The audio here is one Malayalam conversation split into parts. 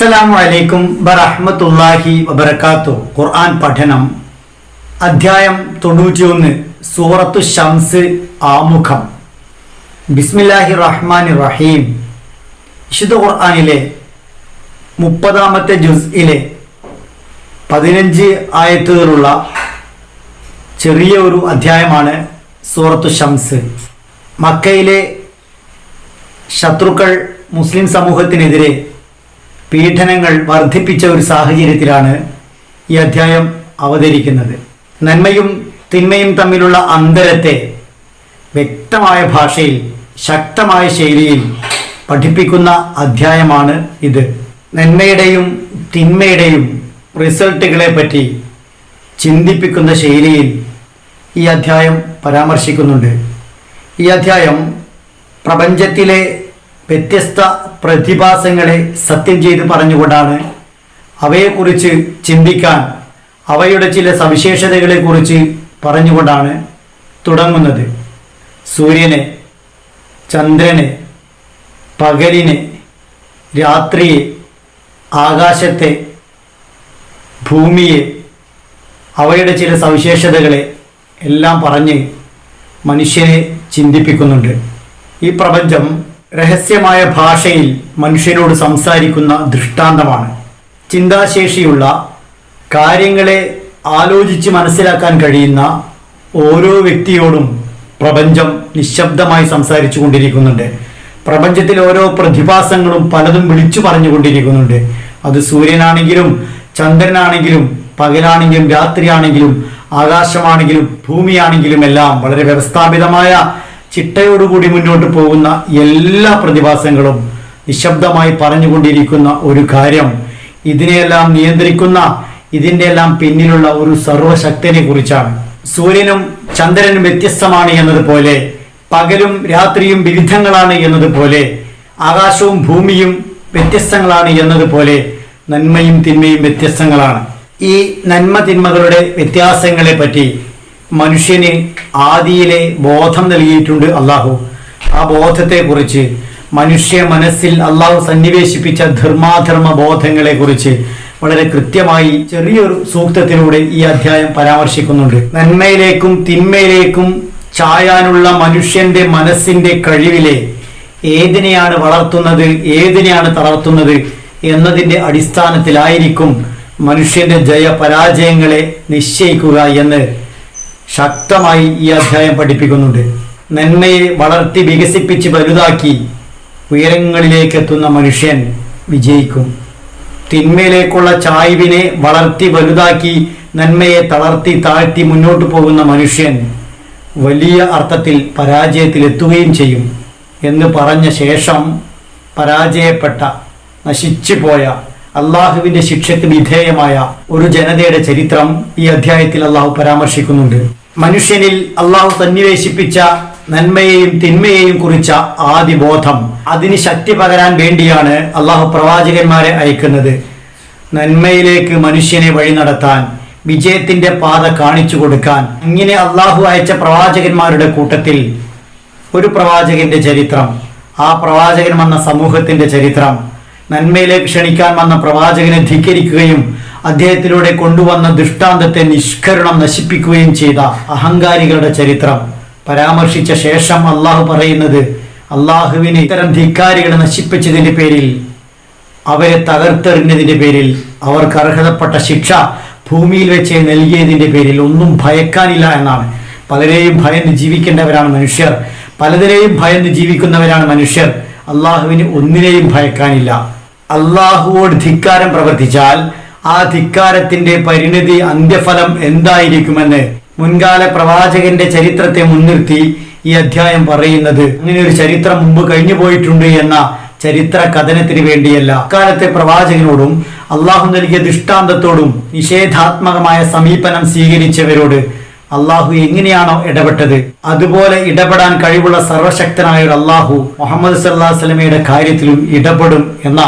അസ്സലാമു അലൈക്കും ബറഹ്മത്തുല്ലാഹി വബർക്കാത്തു ഖുർആൻ പഠനം അധ്യായം തൊണ്ണൂറ്റിയൊന്ന് സൂറത്തു ഷംസ് ആമുഖം. ബിസ്മില്ലാഹി റഹ്മാനി റഹീം. വിശുദ്ധ ഖുർആനിലെ മുപ്പതാമത്തെ ജുസ്ഇലെ പതിനഞ്ച് ആയത്തുകളുള്ള ചെറിയ ഒരു അധ്യായമാണ് സൂറത്തു ഷംസ്. മക്കയിലെ ശത്രുക്കൾ മുസ്ലിം സമൂഹത്തിനെതിരെ പീഡനങ്ങൾ വർദ്ധിപ്പിച്ച ഒരു സാഹചര്യത്തിലാണ് ഈ അധ്യായം അവതരിക്കുന്നത്. നന്മയും തിന്മയും തമ്മിലുള്ള അന്തരത്തെ വ്യക്തമായ ഭാഷയിൽ ശക്തമായ ശൈലിയിൽ പഠിപ്പിക്കുന്ന അധ്യായമാണ് ഇത്. നന്മയുടെയും തിന്മയുടെയും റിസൾട്ടുകളെ പറ്റി ചിന്തിപ്പിക്കുന്ന ശൈലിയിൽ ഈ അധ്യായം പരാമർശിക്കുന്നുണ്ട്. ഈ അധ്യായം പ്രപഞ്ചത്തിലെ വ്യത്യസ്ത പ്രതിഭാസങ്ങളെ സത്യം ചെയ്ത് പറഞ്ഞുകൊണ്ടാണ് അവയെക്കുറിച്ച് ചിന്തിക്കാൻ അവയുടെ ചില സവിശേഷതകളെക്കുറിച്ച് പറഞ്ഞുകൊണ്ടാണ് തുടങ്ങുന്നത്. സൂര്യനെ ചന്ദ്രനെ പകലിനെ രാത്രിയെ ആകാശത്തെ ഭൂമിയെ അവയുടെ ചില സവിശേഷതകളെ എല്ലാം പറഞ്ഞ് മനുഷ്യനെ ചിന്തിപ്പിക്കുന്നുണ്ട്. ഈ പ്രപഞ്ചം രഹസ്യമായ ഭാഷയിൽ മനുഷ്യനോട് സംസാരിക്കുന്ന ദൃഷ്ടാന്തമാണ്. ചിന്താശേഷിയുള്ള കാര്യങ്ങളെ ആലോചിച്ച് മനസ്സിലാക്കാൻ കഴിയുന്ന ഓരോ വ്യക്തിയോടും പ്രപഞ്ചം നിശബ്ദമായി സംസാരിച്ചു കൊണ്ടിരിക്കുന്നുണ്ട് പ്രപഞ്ചത്തിൽ ഓരോ പ്രതിഭാസങ്ങളും പലതും വിളിച്ചു പറഞ്ഞുകൊണ്ടിരിക്കുന്നുണ്ട്. അത് സൂര്യനാണെങ്കിലും ചന്ദ്രനാണെങ്കിലും പകലാണെങ്കിലും രാത്രിയാണെങ്കിലും ആകാശമാണെങ്കിലും ഭൂമിയാണെങ്കിലും എല്ലാം വളരെ വ്യവസ്ഥാപിതമായ ചിട്ടയോടുകൂടി മുന്നോട്ട് പോകുന്ന എല്ലാ പ്രതിഭാസങ്ങളും നിശബ്ദമായി പറഞ്ഞുകൊണ്ടിരിക്കുന്ന ഒരു കാര്യം. ഇതിനെയെല്ലാം നിയന്ത്രിക്കുന്ന ഇതിന്റെ എല്ലാം പിന്നിലുള്ള ഒരു സർവശക്തിനെ കുറിച്ചാണ്. സൂര്യനും ചന്ദ്രനും വ്യത്യസ്തമാണ് എന്നതുപോലെ പകലും രാത്രിയും വിരുദ്ധങ്ങളാണ് എന്നതുപോലെ ആകാശവും ഭൂമിയും വ്യത്യസ്തങ്ങളാണ് എന്നതുപോലെ നന്മയും തിന്മയും വ്യത്യസ്തങ്ങളാണ്. ഈ നന്മ തിന്മകളുടെ വ്യത്യാസങ്ങളെ പറ്റി മനുഷ്യന് ആദിയിലെ ബോധം നൽകിയിട്ടുണ്ട് അള്ളാഹു. ആ ബോധത്തെക്കുറിച്ച് മനുഷ്യ മനസ്സിൽ അള്ളാഹു സന്നിവേശിപ്പിച്ച ധർമാധർമ്മ ബോധങ്ങളെ കുറിച്ച് വളരെ കൃത്യമായി ചെറിയൊരു സൂക്തത്തിലൂടെ ഈ അധ്യായം പരാമർശിക്കുന്നുണ്ട്. നന്മയിലേക്കും തിന്മയിലേക്കും ചായാനുള്ള മനുഷ്യന്റെ മനസ്സിന്റെ കഴിവിലെ ഏതിനെയാണ് വളർത്തുന്നത് ഏതിനെയാണ് തളർത്തുന്നത് എന്നതിന്റെ അടിസ്ഥാനത്തിലായിരിക്കും മനുഷ്യന്റെ ജയപരാജയങ്ങളെ നിശ്ചയിക്കുക എന്ന് ശക്തമായി ഈ അധ്യായം പഠിപ്പിക്കുന്നുണ്ട്. നന്മയെ വളർത്തി വികസിപ്പിച്ച് വലുതാക്കി ഉയരങ്ങളിലേക്ക് എത്തുന്ന മനുഷ്യൻ വിജയിക്കും. തിന്മയിലേക്കുള്ള ചായ്വിനെ വളർത്തി വലുതാക്കി നന്മയെ തളർത്തി താഴ്ത്തി മുന്നോട്ട് പോകുന്ന മനുഷ്യൻ വലിയ അർത്ഥത്തിൽ പരാജയത്തിലെത്തുകയും ചെയ്യും. എന്ന് പറഞ്ഞ ശേഷം പരാജയപ്പെട്ട നശിച്ചു പോയ അള്ളാഹുവിന്റെ ശിക്ഷയ്ക്ക് വിധേയമായ ഒരു ജനതയുടെ ചരിത്രം ഈ അധ്യായത്തിൽ അള്ളാഹു പരാമർശിക്കുന്നുണ്ട്. മനുഷ്യനിൽ അള്ളാഹു സന്നിവേശിപ്പിച്ച നന്മയെയും തിന്മയെയും കുറിച്ച ആദ്യ ബോധം. അതിന് ശക്തി പകരാൻ വേണ്ടിയാണ് അള്ളാഹു പ്രവാചകന്മാരെ അയക്കുന്നത്. നന്മയിലേക്ക് മനുഷ്യനെ വഴി നടത്താൻ വിജയത്തിന്റെ പാത കാണിച്ചു കൊടുക്കാൻ. ഇങ്ങനെ അള്ളാഹു അയച്ച പ്രവാചകന്മാരുടെ കൂട്ടത്തിൽ ഒരു പ്രവാചകന്റെ ചരിത്രം ആ പ്രവാചകൻ വന്ന സമൂഹത്തിന്റെ ചരിത്രം നന്മയിലേക്ക് ക്ഷണിക്കാൻ വന്ന പ്രവാചകനെ ധിക്കരിക്കുകയും അദ്ദേഹത്തിലൂടെ കൊണ്ടുവന്ന ദൃഷ്ടാന്തത്തെ നിഷ്കരണം നശിപ്പിക്കുകയും ചെയ്ത അഹങ്കാരികളുടെ ചരിത്രം. പരാമർശിച്ച ശേഷം അള്ളാഹു പറയുന്നത് അള്ളാഹുവിനെ ഇത്തരം ധിക്കാരികളെ നശിപ്പിച്ചതിന്റെ പേരിൽ അവരെ തകർത്തെറിഞ്ഞതിന്റെ പേരിൽ അവർക്ക് അർഹതപ്പെട്ട ശിക്ഷ ഭൂമിയിൽ വെച്ച് നൽകിയതിന്റെ പേരിൽ ഒന്നും ഭയക്കാനില്ല എന്നാണ്. പലരെയും ഭയന്ന് ജീവിക്കേണ്ടവരാണ് മനുഷ്യർ. പലതിനെയും ഭയന്ന് ജീവിക്കുന്നവരാണ് മനുഷ്യർ. അള്ളാഹുവിന് ഒന്നിനെയും ഭയക്കാനില്ല. അള്ളാഹുവോട് ധിക്കാരം പ്രവർത്തിച്ചാൽ ആ ധിക്കാരത്തിന്റെ പരിണിതി അന്ത്യഫലം എന്തായിരിക്കുമെന്ന് മുൻകാല പ്രവാചകന്റെ ചരിത്രത്തെ മുൻനിർത്തി ഈ അധ്യായം പറയുന്നത്. അങ്ങനെ ഒരു ചരിത്രം മുമ്പ് കഴിഞ്ഞു പോയിട്ടുണ്ട് എന്ന ചരിത്ര കഥനത്തിന് വേണ്ടിയല്ല. അക്കാലത്തെ പ്രവാചകനോടും അള്ളാഹു നൽകിയ ദൃഷ്ടാന്തത്തോടും നിഷേധാത്മകമായ സമീപനം സ്വീകരിച്ചവരോട് അള്ളാഹു എങ്ങനെയാണോ ഇടപെട്ടത്? അതുപോലെ ഇടപെടാൻ കഴിവുള്ള സർവശക്തനായ ഒരു അള്ളാഹു മുഹമ്മദ് സല്ലാ സ്വലമയുടെ കാര്യത്തിലും ഇടപെടും എന്ന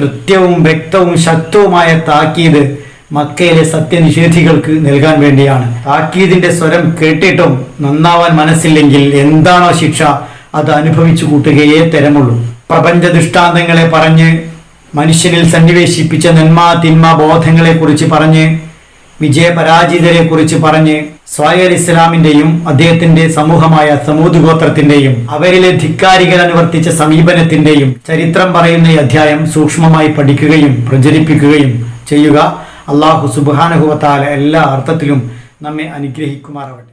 കൃത്യവും വ്യക്തവും ശക്തവുമായ താക്കീത് മക്കയിലെ സത്യനിഷേധികൾക്ക് നൽകാൻ വേണ്ടിയാണ്. താക്കീതിന്റെ സ്വരം കേട്ടിട്ടും നന്നാവാൻ മനസ്സില്ലെങ്കിൽ എന്താണോ ശിക്ഷ അത് അനുഭവിച്ചു കൂട്ടുകയേ തരമുള്ളൂ. പ്രപഞ്ച ദൃഷ്ടാന്തങ്ങളെ പറഞ്ഞ് മനുഷ്യനിൽ സന്നിവേശിപ്പിച്ച നന്മ തിന്മ ബോധങ്ങളെ കുറിച്ച് പറഞ്ഞ് വിജയപരാജിതരെ കുറിച്ച് പറഞ്ഞ് സ്വായൽ ഇസ്ലാമിന്റെയും അദ്ദേഹത്തിന്റെ സമൂഹമായ സമൂത് ഗോത്രത്തിന്റെയും അവരിലെ ധിക്കാരികൾ അനുവർത്തിച്ച സമീപനത്തിന്റെയും ചരിത്രം പറയുന്ന ഈ അധ്യായം സൂക്ഷ്മമായി പഠിക്കുകയും പ്രചരിപ്പിക്കുകയും ചെയ്യുക. അള്ളാഹു സുബാനഹുവത്താല എല്ലാ അർത്ഥത്തിലും നമ്മെ അനുഗ്രഹിക്കുമാറാവട്ടെ.